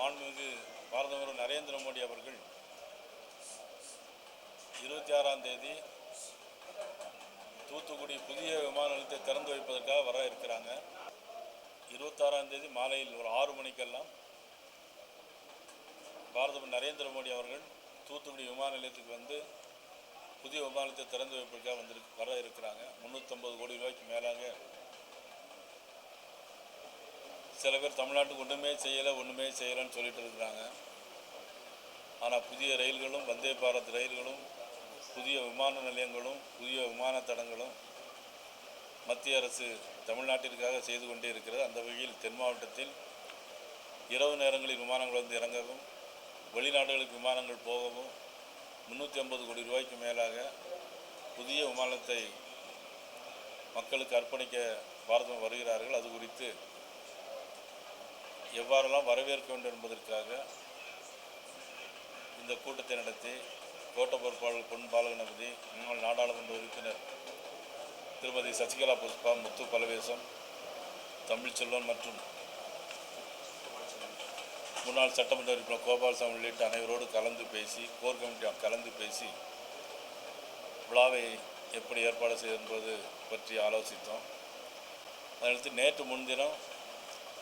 மாண்புமிகு பாரதமர் நரேந்திர மோடி அவர்கள் இருபத்தி ஆறாம் தேதி தூத்துக்குடி புதிய விமான நிலையத்தை திறந்து வைப்பதற்காக வர இருக்கிறாங்க. இருபத்தாறாம் தேதி மாலையில் ஒரு ஆறு மணிக்கெல்லாம் பாரத நரேந்திர மோடி அவர்கள் தூத்துக்குடி விமான நிலையத்துக்கு வந்து புதிய விமானத்தை திறந்து வைப்பதற்காக வந்து வர இருக்கிறாங்க. முந்நூற்றம்பது கோடி ரூபாய்க்கு மேலாக சில பேர் தமிழ்நாட்டுக்கு ஒன்றுமே செய்யலை ஒன்றுமே செய்யலைன்னு சொல்லிட்டு இருக்கிறாங்க. ஆனால் புதிய ரயில்களும் வந்தே பாரத் ரயில்களும் புதிய விமான நிலையங்களும் புதிய விமான தடங்களும் மத்திய அரசு தமிழ்நாட்டிற்காக செய்து கொண்டே இருக்கிறது. அந்த வகையில் தென் மாவட்டத்தில் இரவு நேரங்களில் விமானங்கள் வந்து இறங்கவும் வெளிநாடுகளுக்கு விமானங்கள் போகவும் முந்நூற்றி ஐம்பது கோடி ரூபாய்க்கு மேலாக புதிய விமானத்தை மக்களுக்கு அர்ப்பணிக்க பாரதம் வருகிறார்கள். அது குறித்து எவ்வாறெல்லாம் வரவேற்க வேண்டும் என்பதற்காக இந்த கூட்டத்தை நடத்தி கோட்ட பொறுப்பாளர் பொன் பாலகணபதி முன்னாள் நாடாளுமன்ற உறுப்பினர் திருமதி சசிகலா புஷ்பா முத்து பலவேசம் தமிழ்ச்செல்வன் மற்றும் முன்னாள் சட்டமன்ற உறுப்பினர் கோபால்சாமி உள்ளிட்ட அனைவரோடு கலந்து பேசி கோர் கமிட்டி கலந்து பேசி விழாவை எப்படி ஏற்பாடு செய்யும்போது என்பது பற்றி ஆலோசித்தோம். அதனடுத்து நேற்று முன்தினம்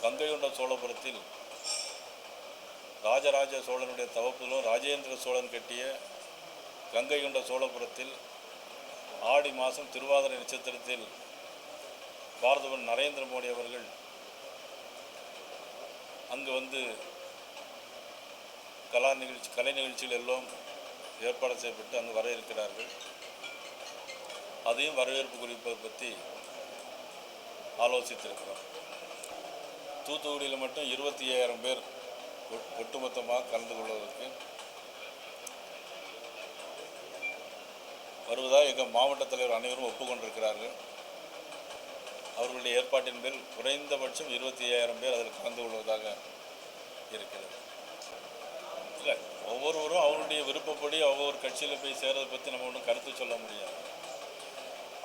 கங்கை கொண்ட சோழபுரத்தில் ராஜராஜ சோழனுடைய தவப்பிலும் ராஜேந்திர சோழன் கட்டிய கங்கை கொண்ட சோழபுரத்தில் ஆடி மாதம் திருவாதிரை நட்சத்திரத்தில் பாரதவன் நரேந்திர மோடி அவர்கள் அங்கு வந்து கலா நிகழ்ச்சி கலை நிகழ்ச்சிகள் எல்லாம் ஏற்பாடு செய்யப்பட்டு அங்கு வர இருக்கிறார்கள் அதையும் வரவேற்பு குறிப்பை பற்றி ஆலோசித்திருக்கிறோம். தூத்துக்குடியில் மட்டும் இருபத்தி ஐயாயிரம் பேர் ஒட்டுமொத்தமாக கலந்து கொள்வதற்கு வருவதாக எங்கள் மாவட்ட தலைவர் அனைவரும் ஒப்புக்கொண்டிருக்கிறார்கள். அவர்களுடைய ஏற்பாட்டின் பேர் குறைந்தபட்சம் இருபத்தி ஐயாயிரம் பேர் அதில் கலந்து கொள்வதாக இருக்கிறது. இல்லை ஒவ்வொருவரும் அவருடைய விருப்பப்படி ஒவ்வொரு கட்சியில் போய் சேர்றதை பற்றி நம்ம ஒன்றும் கருத்து சொல்ல முடியாது.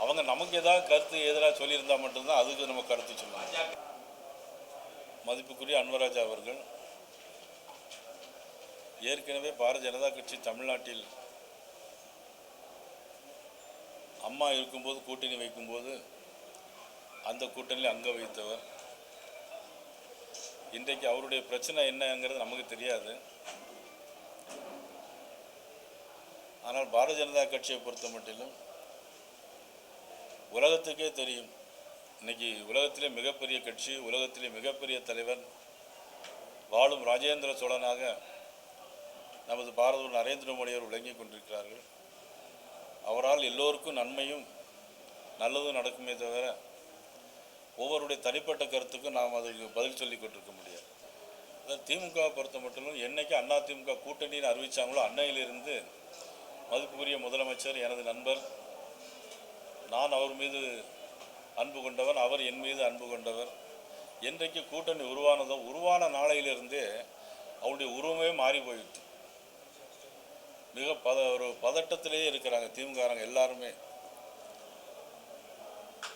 அவங்க நமக்கு ஏதாவது கருத்து எதிராக சொல்லியிருந்தால் மட்டும்தான் அதுக்கு நம்ம கருத்து சொல்லணும் மதிப்புக்குரிய அன்வராஜா அவர்கள் ஏற்கனவே பாரதிய ஜனதா கட்சி தமிழ்நாட்டில் அம்மா இருக்கும்போது கூட்டணி வைக்கும்போது அந்த கூட்டணியில் அங்க வைத்தவர். இன்றைக்கு அவருடைய பிரச்சனை என்னங்கிறது நமக்கு தெரியாது. ஆனால் பாரதிய ஜனதா கட்சியை பொறுத்த மட்டிலும் உலகத்துக்கே தெரியும். இன்னைக்கு உலகத்திலே மிகப்பெரிய கட்சி உலகத்திலே மிகப்பெரிய தலைவர் வாழும் ராஜேந்திர சோழனாக நமது பாரத நரேந்திர மோடி அவர் விளங்கி கொண்டிருக்கிறார்கள். அவரால் எல்லோருக்கும் நன்மையும் நல்லதும் நடக்குமே தவிர ஒவ்வொருடைய தனிப்பட்ட கருத்துக்கும் நாம் அதுக்கு பதில் சொல்லி கொண்டிருக்க முடியாது. அதாவது திமுகவை பொறுத்த மட்டும் என்னைக்கு அண்ணா திமுக கூட்டணின்னு அறிவித்தாங்களோ அன்னையிலிருந்து மதிப்புக்குரிய முதலமைச்சர் எனது நண்பர் நான் அவர் மீது அன்பு கொண்டவர் அவர் என் மீது அன்பு கொண்டவர். என்றைக்கு கூட்டணி உருவானதோ உருவான நாளையிலிருந்தே அவருடைய உருவமே மாறி போயிடுச்சு மிக பத ஒரு பதட்டத்திலேயே இருக்கிறாங்க திமுககாரங்க எல்லாருமே.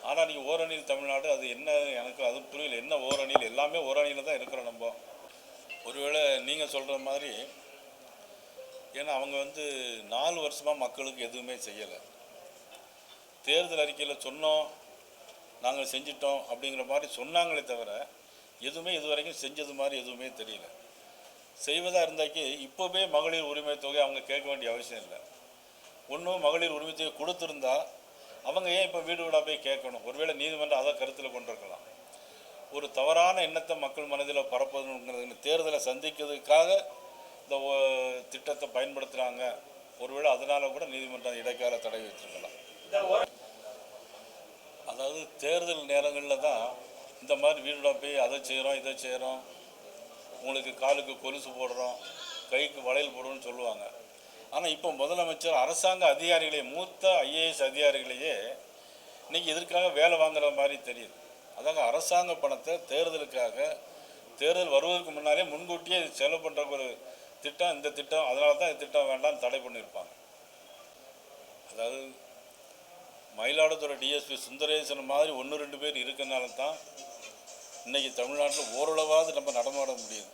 ஆனால் நீங்கள் ஓரணியில் தமிழ்நாடு அது என்ன எனக்கு அது புரியல. என்ன ஓரணியில்? எல்லாமே ஓரணியில் தான் இருக்கிறோம் நம்ம. ஒருவேளை நீங்கள் சொல்கிற மாதிரி ஏன்னா அவங்க வந்து நாலு வருஷமாக மக்களுக்கு எதுவுமே செய்யலை. தேர்தல் அறிக்கையில் சொன்னோம் நாங்கள் செஞ்சிட்டோம் அப்படிங்கிற மாதிரி சொன்னாங்களே தவிர எதுவுமே இது வரைக்கும் செஞ்சது மாதிரி எதுவுமே தெரியல. செய்வதாக இருந்தாக்கி இப்போவே மகளிர் உரிமை தொகை அவங்க கேட்க வேண்டிய அவசியம் இல்லை. ஒன்றும் மகளிர் உரிமை தொகை கொடுத்துருந்தா அவங்க ஏன் இப்போ வீடு வீடாக போய் கேட்கணும்? ஒருவேளை நீதிமன்றம் அதை கருத்தில் கொண்டிருக்கலாம். ஒரு தவறான எண்ணத்தை மக்கள் மனதில் பரப்பதுங்கிறது தேர்தலை சந்திக்கிறதுக்காக இந்த திட்டத்தை பயன்படுத்துகிறாங்க ஒருவேளை அதனால் கூட நீதிமன்றம் இடைக்கால தடை வச்சிருக்கலாம் அதாவது தேர்தல் நேரங்களில் தான் இந்த மாதிரி வீடுடா போய் அதை செய்கிறோம் இதை செய்கிறோம் உங்களுக்கு காலுக்கு கொலுசு போடுறோம் கைக்கு வளையல் போடுறோம்னு சொல்லுவாங்க. ஆனால் இப்போ முதலமைச்சர் அரசாங்க அதிகாரிகளே மூத்த ஐஏஎஸ் அதிகாரிகளையே இன்னைக்கு இதற்காக வேலை வாங்குற மாதிரி தெரியுது. அதாங்க அரசாங்க பணத்தை தேர்தலுக்காக தேர்தல் வருவதற்கு முன்னாலே முன்கூட்டியே இது செலவு பண்ணுற ஒரு திட்டம் இந்த திட்டம் அதனால தான் இந்த திட்டம் வேண்டாம்னு தடை பண்ணியிருப்பாங்க. அதாவது மயிலாடுதுறை டிஎஸ்பி சுந்தரேசன் மாதிரி ஒன்று ரெண்டு பேர் இருக்கனால தான் இன்றைக்கி தமிழ்நாட்டில் ஓரளவாவது நம்ம நடமாட முடியுது.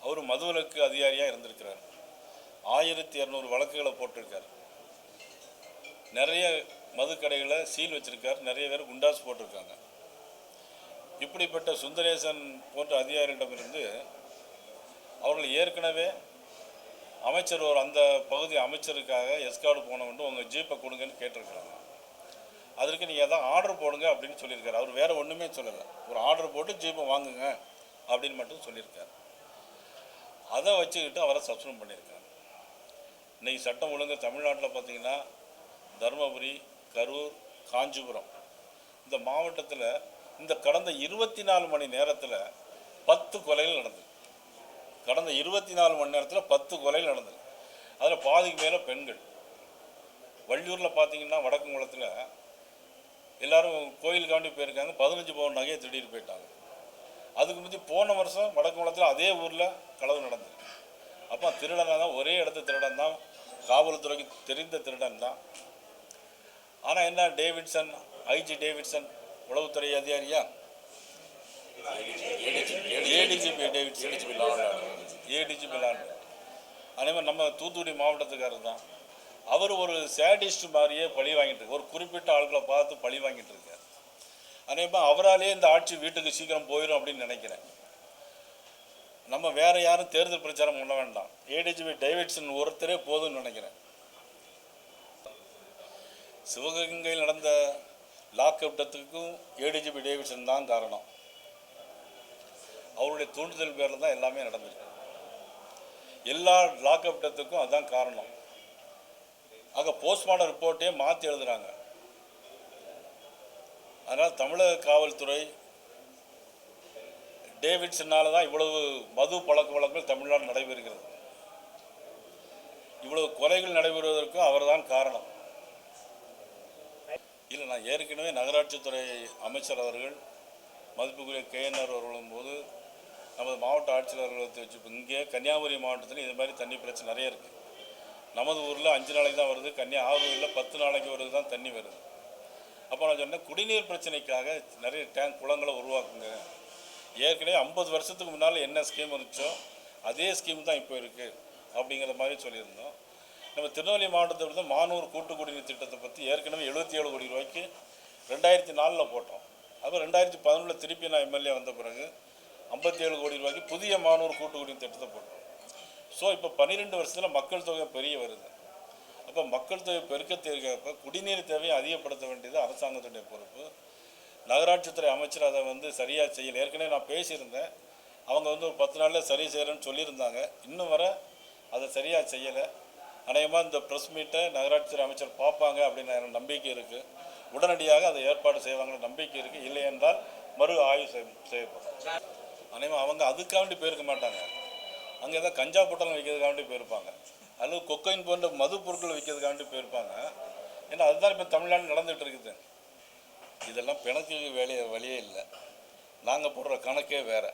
அவர் மதுவிலக்கு அதிகாரியாக இருந்திருக்கிறார். ஆயிரத்தி இரநூறு வழக்குகளை போட்டிருக்கார். நிறைய மதுக்கடைகளை சீல் வச்சுருக்கார். நிறைய பேர் குண்டாஸ் போட்டிருக்காங்க. இப்படிப்பட்ட சுந்தரேசன் போன்ற அதிகாரிகளிடமிருந்து அவர்கள் ஏற்கனவே அமைச்சர் ஒரு அந்த பகுதி அமைச்சருக்காக எஸ்கார்டு போனவன்ட்டு உங்கள் ஜீப்பை கொடுங்கன்னு கேட்டிருக்கிறாங்க. அதற்கு நீங்கள் எதாவது ஆர்டர் போடுங்க அப்படின்னு சொல்லியிருக்காரு. அவர் வேறு ஒன்றுமே சொல்லலை. ஒரு ஆர்டர் போட்டு ஜீப்பை வாங்குங்க அப்படின்னு மட்டும் சொல்லியிருக்காரு. அதை வச்சுக்கிட்டு அவரை சஸ்பெண்ட் பண்ணியிருக்காங்க இன்றைக்கி சட்டம் ஒழுங்கு தமிழ்நாட்டில் பார்த்தீங்கன்னா தருமபுரி கரூர் காஞ்சிபுரம் இந்த மாவட்டத்தில் இந்த கடந்த இருபத்தி நாலு மணி நேரத்தில் பத்து கொலைகள் நடந்தது கடந்த இருபத்தி நாலு மணி நேரத்தில் பத்து கொலைகள் நடந்தது. அதில் பாதிக்கு மேலே பெண்கள். வள்ளியூரில் பார்த்தீங்கன்னா வடக்குங்குளத்தில் எல்லாரும் கோயிலுக்காண்டி போயிருக்காங்க. பதினஞ்சு பவுன் நகையை திடீர்னு போயிட்டாங்க. அதுக்கு முந்தி போன வருஷம் வடக்குங்குளத்தில் அதே ஊரில் களவு நடந்தது. அப்போ திருடனாக தான் ஒரே இடத்து திருடன் தான் காவல்துறைக்கு தெரிந்த திருடன் தான். ஆனால் என்ன டேவிட்சன் ஐஜி டேவிட்சன் உளவுத்துறை அதிகாரியா? ADGP Davidson. ஏடிஜிபி லாண்டு அதே மாதிரி நம்ம தூத்துக்குடி மாவட்டத்துக்காரர் தான். அவர் ஒரு சேடிஸ்ட் மாதிரியே பழி வாங்கிட்டு இருக்கு. ஒரு குறிப்பிட்ட ஆட்களை பார்த்து பழி வாங்கிட்டு இருக்கார். அதே மாதிரி அவராலே இந்த ஆட்சி வீட்டுக்கு சீக்கிரம் போயிடும் அப்படின்னு நினைக்கிறேன். நம்ம வேற யாரும் தேர்தல் பிரச்சாரம் பண்ண வேண்டாம். ஏடிஜிபி டேவிட்சன் ஒருத்தரே போதும்னு நினைக்கிறேன். சிவகங்கையில் நடந்த லாக்அப் டெத்துக்கும் ஏடிஜிபி டேவிட்சன் தான் காரணம். அவருடைய தூண்டுதல் பேரில் தான் எல்லாமே நடந்திருக்கு எல்லா லாக்அப் டெத்துக்கும் அதுதான் காரணம். ஆக போஸ்ட்மார்டம் ரிப்போர்ட்டே மாற்றி எழுதுகிறாங்க அதனால் தமிழக காவல்துறை டேவிட்சனால தான் இவ்வளவு மது பழக்க வழக்கங்கள் தமிழ்நாடு நடைபெறுகிறது. இவ்வளவு கொலைகள் நடைபெறுவதற்கும் அவர்தான் காரணம். இல்லை நான் ஏற்கனவே நகராட்சித்துறை அமைச்சர் அவர்கள் மதிப்புக்குரிய கேஎன்ஆர் அவர்களும் போது நமது மாவட்ட ஆட்சியாளர்களை வச்சு இங்கே கன்னியாகுமரி மாவட்டத்தில் இது மாதிரி தண்ணி பிரச்சனை நிறைய இருக்குது நமது ஊரில் அஞ்சு நாளைக்கு தான் வருது கன்னியாகுமரியில் பத்து நாளைக்கு வருது தான் தண்ணி வருது. அப்போ நான் சொன்னேன் குடிநீர் பிரச்சனைக்காக நிறைய டேங்க் குளங்களை உருவாக்குங்க. ஏற்கனவே ஐம்பது வருஷத்துக்கு முன்னால் என்ன ஸ்கீம் இருந்துச்சோ அதே ஸ்கீம் தான் இப்போ இருக்குது அப்படிங்கிற மாதிரி சொல்லியிருந்தோம். நம்ம திருநெல்வேலி மாவட்டத்தை விட மானூர் கூட்டு குடிநீர் திட்டத்தை பற்றி ஏற்கனவே எழுபத்தி ஏழு கோடி ரூபாய்க்கு ரெண்டாயிரத்தி நாலில் போட்டோம். அப்போ ரெண்டாயிரத்தி பதினொன்றில் திருப்பி நான் எம்எல்ஏ வந்த பிறகு ஐம்பத்தி ஏழு கோடி ரூபாய்க்கு புதிய மானூர் கூட்டு குடிநீர் திட்டத்தை போட்டோம். ஸோ இப்போ பன்னிரெண்டு வருஷத்தில் மக்கள் தொகை பெரிய வருது. அப்போ மக்கள் தொகை பெருக்கத்தை இருக்கப்ப குடிநீர் தேவையை அதிகப்படுத்த வேண்டியது அரசாங்கத்துடைய பொறுப்பு. நகராட்சித்துறை அமைச்சர் அதை வந்து சரியாக செய்யலை. ஏற்கனவே நான் பேசியிருந்தேன். அவங்க வந்து ஒரு பத்து நாளில் சரி செய்கிறேன்னு சொல்லியிருந்தாங்க. இன்னும் வர அதை சரியாக செய்யலை. அநேகமாக இந்த ப்ரெஸ் மீட்டை நகராட்சித்துறை அமைச்சர் பார்ப்பாங்க அப்படின்னு எனக்கு நம்பிக்கை இருக்குது உடனடியாக அதை ஏற்பாடு செய்வாங்கன்னு நம்பிக்கை இருக்குது இல்லை என்றால் மறு ஆய்வு செய்யப்படும். அநேகமாக அவங்க அதுக்காண்டி போயிருக்க மாட்டாங்க. அங்கே ஏதாவது கஞ்சா பொட்டலம் விற்கிறதுக்காண்டி போயிருப்பாங்க. அல்லது கொக்கைன் போன்ற மது பொருட்கள் விற்கிறதுக்காண்டி போயிருப்பாங்க. ஏன்னா அதுதான் இப்போ தமிழ்நாடு நடந்துகிட்டு இருக்குது. இதெல்லாம் பிணக்கு வேலையை வழியே இல்லை. நாங்கள் போடுற கணக்கே வேறு.